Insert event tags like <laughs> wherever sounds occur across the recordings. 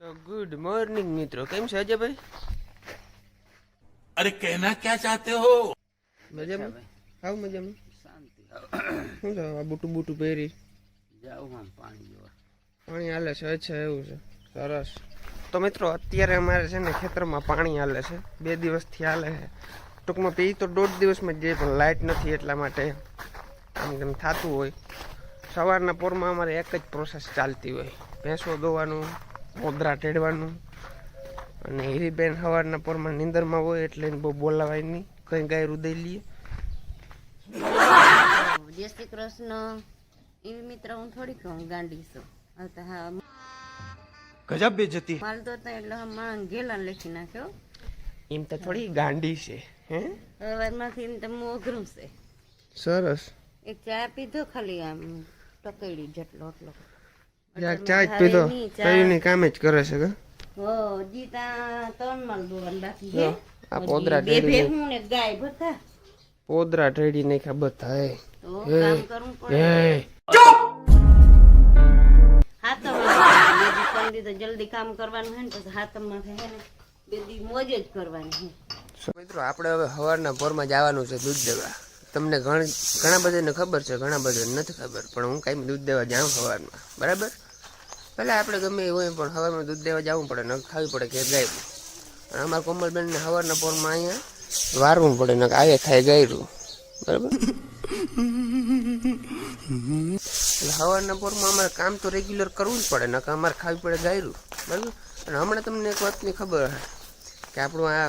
તો good morning મિત્રો કેમ છો અજય ભાઈ અરે કહેના ક્યાં ચાહતે હો? મજામાં? આવ મજામાં. શાંતિ. શું જાવ આ બૂટું બૂટું પહેરી? જાવ આમ પાણી જોવા. પાણી હાલે છે? અચ્છા એવું છે. સરસ. તો મિત્રો અત્યારે અમારે છે ને ખેતરમાં પાણી હાલે છે. બે દિવસથી હાલે છે. ટૂંકમાં પી તો દોઢ દિવસમાં જઈએ પણ લાઇટ નથી એટલા માટે. આમ કેમ થતું હોય. સવારના પોરમાં અમારે એક જ પ્રોસેસ ચાલતી હોય. ભેંસો દોવાનું ઓદરા ટેડવાનું અને હીરીબેન સવારના પોરમાં નિંદરમાં હોય એટલે બહુ બોલાવાય નહીં. કઈ ગાય રૂદઈ લઈએ. જય શ્રી કૃષ્ણ. એવી મિત્ર હું થોડીક હું ગાંડી છું. હા ગજબ બેજતી માલ તો એટલે હમણાં ગેલા લખી નાખ્યો એમ તો થોડી ગાંડી છે હે? હવારમાંથી એમ તો મોઘરું છે. સરસ. એક ચા પીધો ખાલી આમ ટકેડી જેટલો એટલો. ચા જ પીધો. કયું કામ જ કરે છે કે? હો જીતા ત્રણ માલ દોવાનું બાકી છે. આ પોદરા બે ટેડી ભેહું ને. ગાય બધા પોદરા ટેડી નહીં ખબર થાય તો કામ કરવું પડે. એ હાથમ બે દી ત્રણ દી તો જલ્દી કામ કરવાનું હે ને પછી હાથમમાં હે ને બે દી મોજ જ કરવાની હે મિત્રો આપણે હવે સવારના ભોરમાં જવાનું છે દૂધ દેવા. તમને ઘણી ઘણા બધાને ખબર છે ઘણા બધાને નથી ખબર પણ હું કાંઈ દૂધ દેવા જાઉં સવારમાં બરાબર? પહેલાં આપણે ગમે હોય પણ હવામાં દૂધ દેવા જવું પડે નખ ખાવી પડે કે ગાય અને અમારા કોમલબેનને સવારના પોરમાં અહીંયા વારવું પડે નખ આવે ખાય ગાયરું. બરાબર? એટલે હવારના પોરમાં અમારે કામ તો રેગ્યુલર કરવું જ પડે નખ અમારે ખાવી પડે ગાયરું. બરાબર? અને હમણાં તમને એક વાતની ખબર હે કે આપણું આ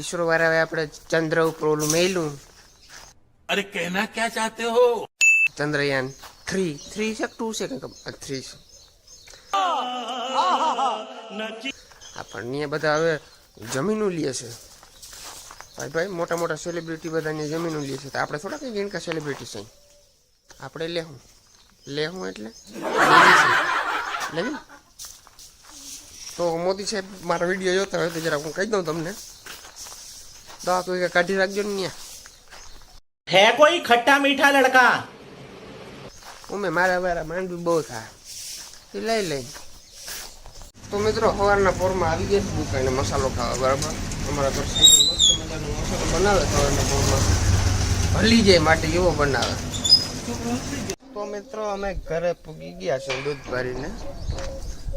ઈસરોવાળાએ આપણે ચંદ્ર ઉપર ઓલું મેલું અરે કહેના ક્યાં ચાહતે હો? ચંદ્રયાન થ્રી થ્રી છે ટુ છે કંઈક થ્રી છે. આ બધા હવે જમીનો લે છે. ભાઈ ભાઈ મોટા મોટા સેલિબ્રિટી બધાની જમીનો લે છે. તો આપણે થોડા કંઈક એનકા સેલિબ્રિટી છે આપણે લેહું. લેહું એટલે? લેવી? તો મોદી સાહેબ મારો વીડિયો જોતા હોય તો જરા હું કહી દઉં તમને. દવા કોઈ કાઢી રાખજો ને ત્યાં. હે કોઈ ખટ્ટા મીઠા લડકા? ઉમે મારા મારા માંડવી બહુ થાય. લઈ લઈ તો મિત્રો સવારના પોરમાં આવી ગયા છે દુકાને મસાલો ખાવા બરાબર અમારા ઘર સાઈડ મસ્ત મજાનો મસાલો બનાવે સવારના પોરમાં હલી જાય માટે એવો બનાવે તો મિત્રો અમે ઘરે પૂગી ગયા છે દૂધ ભરીને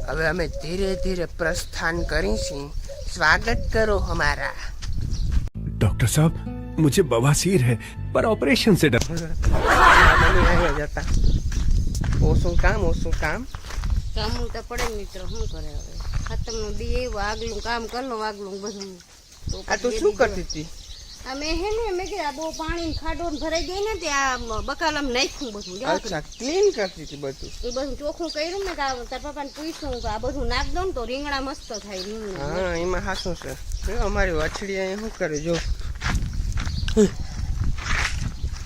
હવે અમે ધીરે ધીરે પ્રસ્થાન કરીશું સ્વાગત કરો અમારા डॉक्टर साहब मुझे बवासीर है पर ऑपरेशन से डर મમ્મી આવ્યા જતા ઓછું કામ ઓછું કામ તો પડે મિત્રો શું કરે હવે? ખાતમનું બી એવું આગલું કામ કરલું આગલું બધું. આ તું શું કરતી હતી મેં હે ને મેં કે આ બહુ પાણી ખાડો ભરાઈ ગઈ ને ત્યાં બકાલમ નાખ્યું બધું અચ્છા ક્લીન કરતી હતી બધું? એ બધું ચોખ્ખું કર્યું ને કે આ તાર પપ્પાને પૂછ્યું કે આ બધું નાખ દો ને તો રીંગણા મસ્ત થાય હા એમાં હાસું છે. જો અમારી વાછડી અહીં શું કરે જો.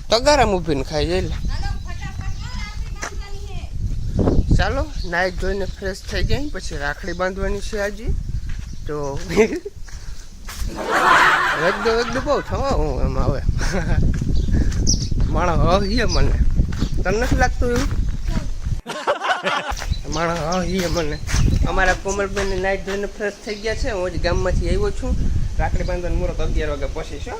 તગારા મૂકીને ખાઈ જાય લે. ચાલો નાઈ ધોઈને ફ્રેશ થઈ જાય પછી રાખડી બાંધવાની છે આજે. તો વગદો વગદો બહુ થવા હું એમાં આવે. માણસ હહીએ મને. તને નથી લાગતું એવું? માણસ હહીએ મને. અમારા કોમલબેન નાઈટ ધોઈને ફ્રેશ થઈ ગયા છે. હું જ ગામમાંથી આવ્યો છું. રાખડી બાંધવાનું મુહૂર્ત અગિયાર વાગે પછી છો.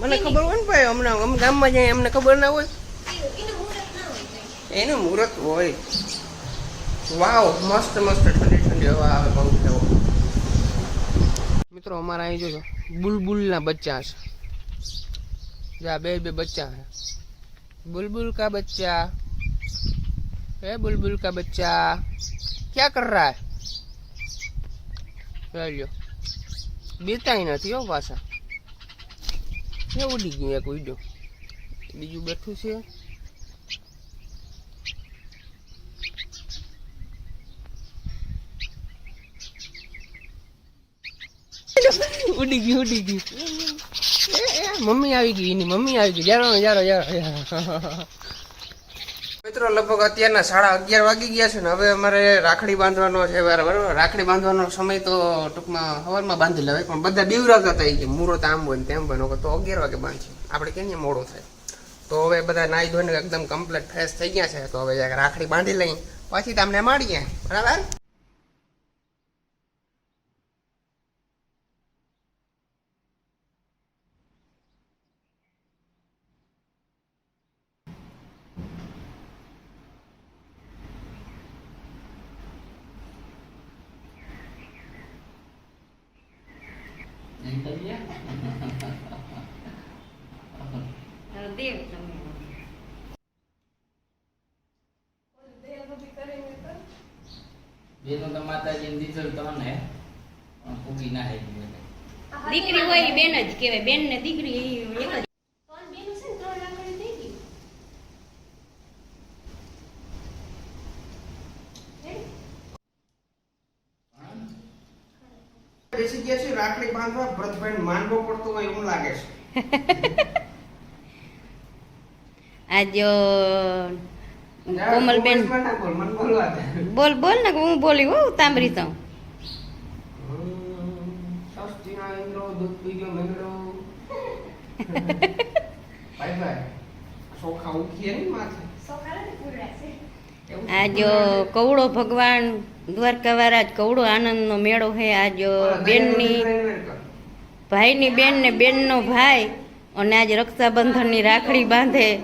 મને ખબર હોય ને ભાઈ હમણાં ગામમાં જઈએ અમને ખબર ના હોય. એનું મુહૂર્ત હોય વાવ મસ્ત મસ્ત ઠંડી ઠંડી હવા આવે પંખે મિત્રો અમારા અહીં જોજો બુલબુલના બચ્ચા છે જા બે બે બચ્ચા है बुलबुल का बच्चा है बुलबुल का बच्चा क्या कर रहा है ચાલ્યો બેતાય નથી હો પાછા એ ઉડી ગયું એક ઉડ્યો બીજું બેઠું છે ઉડી ગયું ઉડી ગયું મમ્મી આવી ગઈ, એની મમ્મી આવી ગઈ. જારો જારો જારો મિત્રો, લગભગ અત્યારના સાડા અગિયાર વાગી ગયા છે ને હવે અમારે રાખડી બાંધવાનો છે, બરાબર? રાખડી બાંધવાનો સમય તો ટૂંકમાં હવારમાં બાંધી લેવાય, પણ બધા બીવરાવતા થઈ ગયા મૂરો મુહૂર્ત આમ બને તેમ બનો. તો અગિયાર વાગે બાંધશે. આપણે કેમ મોડો થાય. તો હવે બધા નાહી ધોઈને એકદમ કમ્પ્લીટ ફ્રેશ થઈ ગયા છે. તો હવે રાખડી બાંધી લઈ. પછી તમને મળીએ બરાબર? એમ કરીએ હવે દેવ તમે બેનો તો માતાજીને દીધો તો ને પણ ફૂગી ના હે દીકરી હોય ઈ બેન જ કહેવાય બેન ને દીકરી ઈ એક જ બેસી ગયા છે રાખડી બાંધવા ભરતભાઈ માનવો પડતો હોય એવું લાગે છે. <laughs> આજો કોમલબેન. બોલ, મને બોલવા દે. બોલ બોલ ને હું બોલી હો તાંબરી તો. સસ્તીના ઇન્દ્રો દૂધ પી ગયો મેંગડો ભાઈ <laughs> ભાઈ ચોખા ઉખીએ આજ કવડો ભગવાન દ્વારકાવાળા જ કવડો આનંદનો મેળો છે આજ અ, બેનની ભાઈની બેન ને બેનનો ભાઈ અને આજ રક્ષાબંધનની રાખડી બાંધે.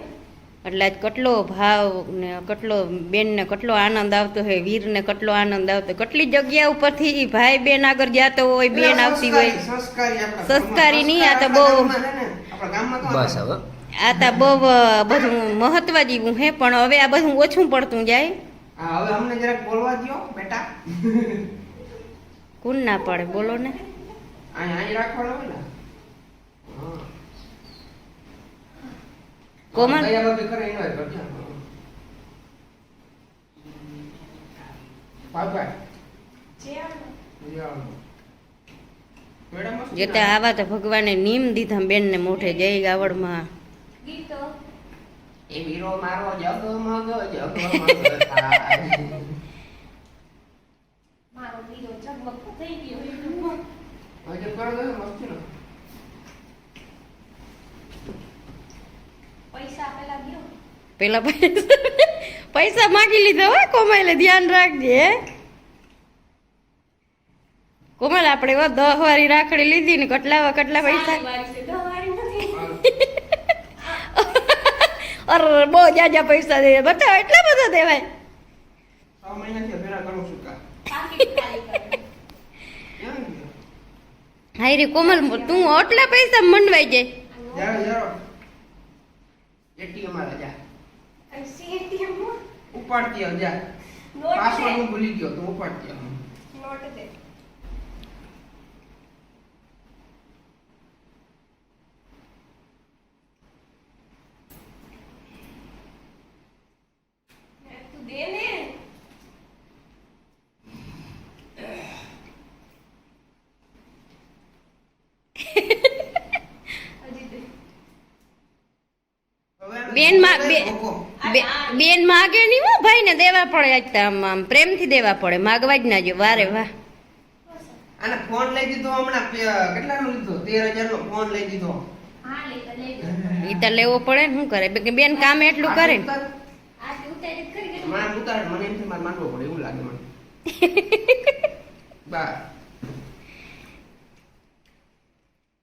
એટલે આજ કેટલો ભાવ ને કેટલો બેનને કેટલો આનંદ આવતો હોય વીરને કેટલો આનંદ આવતો કેટલી જગ્યા ઉપરથી ભાઈ બેન આગળ જાતો હોય બેન આવતી હોય. સંસ્કારી નહીં, આ તો બહુ- બસ હવે. આ તા બહુ બધું મહત્વ જેવું હે પણ હવે આ બધું ઓછું પડતું જાય. હવે અમને જરાક બોલવા દો બેટા. કોણ ના પડે બોલો ને. કોમલ જે આવા તો ભગવાને નીમ દીધા બેનને મોઢે જય ગાવડમાં. એ વીરો મારો જગમગ જગમગ થાય. હજુ કરો તો મસ્તી નો. પેલા પૈસા <laughs> પૈસા માગી લીધા હોય કોમલ ધ્યાન રાખજે કોમલ આપણે દહ વારી રાખડી લીધી ને કેટલા કેટલા પૈસા. અરે બહુ જાજા પૈસા દે. બતાવો એટલા બધા દેવાય? હાય રે કોમલ તું આટલા પૈસા મંડવાઈ જાય. ઉપાડતી જા. પાસવર્ડ હું ભૂલી ગયો તો ઉપાડતી નોટ હવે માં બેન માગે નહીં હો ભાઈ ને દેવા પડે આજ આમ આમ પ્રેમથી દેવા પડે માગવા જ ના જો વારે વાહ. અને ફોન લઈ દીધો હમણાં કેટલા કેટલાનો લીધો? તેર હજાર નો ફોન લઈ દીધો. ઈ તો લેવો પડે ને શું કરે? બેન કામ એટલું કરે ને. મને ઉતાર મને એમથી મારે માંડવો પડે એવું લાગે મને. <laughs> બા.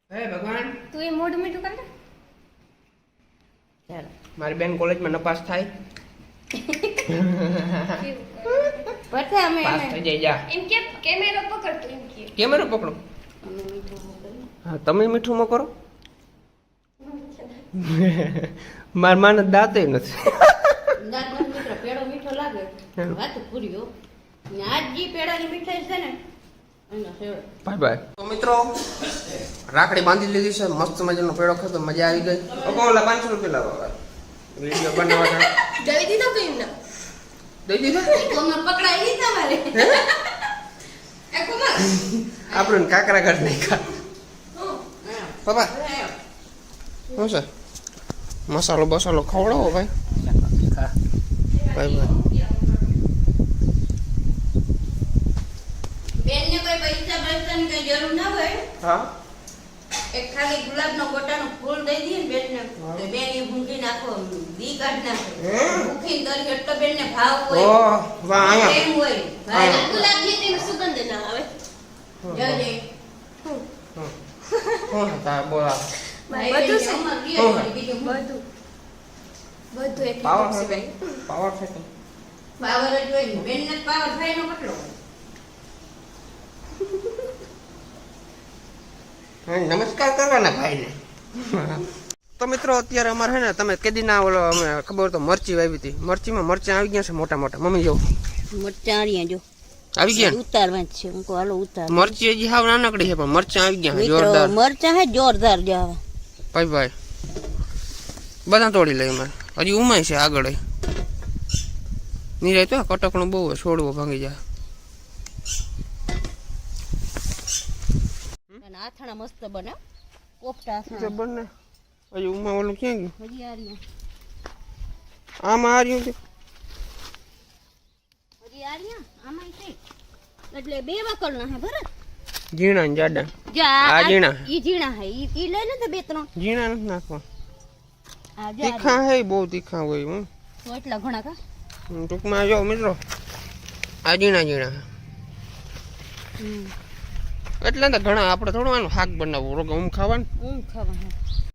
હે ભગવાન. તું એ મોઢું મીઠું કર ને મારી બેન કોલેજમાં નપાસ થાય. અમે પાસ થઈ જાય જા. એમ કે કેમેરો પકડ એમ કે. કેમેરો પકડો. હા તમે મીઠું માં કરો મારા માને દાંતે નથી. દાંત પેડો મીઠો લાગે. વાત પૂરી આજ જી પેડાની મીઠાઈ છે ને બાય બાય તો મિત્રો રાખડી બાંધી લીધી છે મસ્ત મજાનો પેડો ખાતો મજા આવી ગઈ. ઓલા પાંચસો રૂપિયા લાવો વીડિયો બનાવવા દઈ દીધો કઈ ના દઈ દીધા? કોમર પકડાઈ ગઈ તમારે. એ કોમર આપણે કાકરા ઘર નહીં ખા પપ્પા શું છે? મસાલો બસાલો ખવડાવો ભાઈ. ભાઈ ભાઈ બેન ને કોઈ જરૂર ના હોય. હા. એક ખાલી ગુલાબનો ગોટાનું ફૂલ દઈ દઈએ ને બેનને. તો બેન એ ભૂંગી નાખો દી કાઢ નાખો. ભૂખી દરી એટલો બેનને ભાવ હોય. ઓ વાહ અહીંયા પ્રેમ હોય. ભાઈ ગુલાબ જેની સુગંધ ના આવે. જય હું હતા બોલા. બધું છે. બીજું બધું. બધું એક પાવર સિવાય પાવર છે પાવર જ હોય ને. બેનને પાવર ભાઈનો કેટલો? નમસ્કાર કરવાના ભાઈને. તો મિત્રો અત્યારે અમારે છે ને તમે કેદીના ઓલો અમે ખબર તો મરચી વાવી હતી. મરચીમાં મરચાં આવી ગયા છે મોટા મોટા. મમ્મી જો. મરચાં આર્યા જો. આવી ગયા ને? ઉતારવા છે. હું કહું હાલો ઉતાર. મરચી હજી હાવ નાનકડી છે પણ મરચાં આવી ગયા જોરદાર. મરચાં હે જોરદાર જાવ ભાઈ ભાઈ. બધા તોડી લઈ અમારે. હજી ઉમાય છે આગળ. નીરાય તો કટકણું બહુ છોડવો ભાંગી જાય. આથાણા મસ્ત બને. કોફતા આથાણા. બને? ને હજી ઉમા ઓલું ક્યાં ગયું? હજી આર્યા આમાં આ રહ્યું હજી આર્યા આમાં છે. એટલે બે વાકરના હે ભરત? ઝીણા ને જાડા. આ ઝીણા. ઈ ઝીણા હે. ઈ ઈ લઈ લે તો બે ત્રણ. ઝીણા નથી નાખવા. આ જા તીખા હે બહુ તીખા હોય હું તો એટલા ઘણા કા? ટૂંકમાં જો મિત્રો આ ઝીણા ઝીણા એટલે ને ઘણા આપણે થોડું આનું શાક બનાવવું. રોગ ઊંઘ ખાવાનું? ઊંઘ ખાવા હે.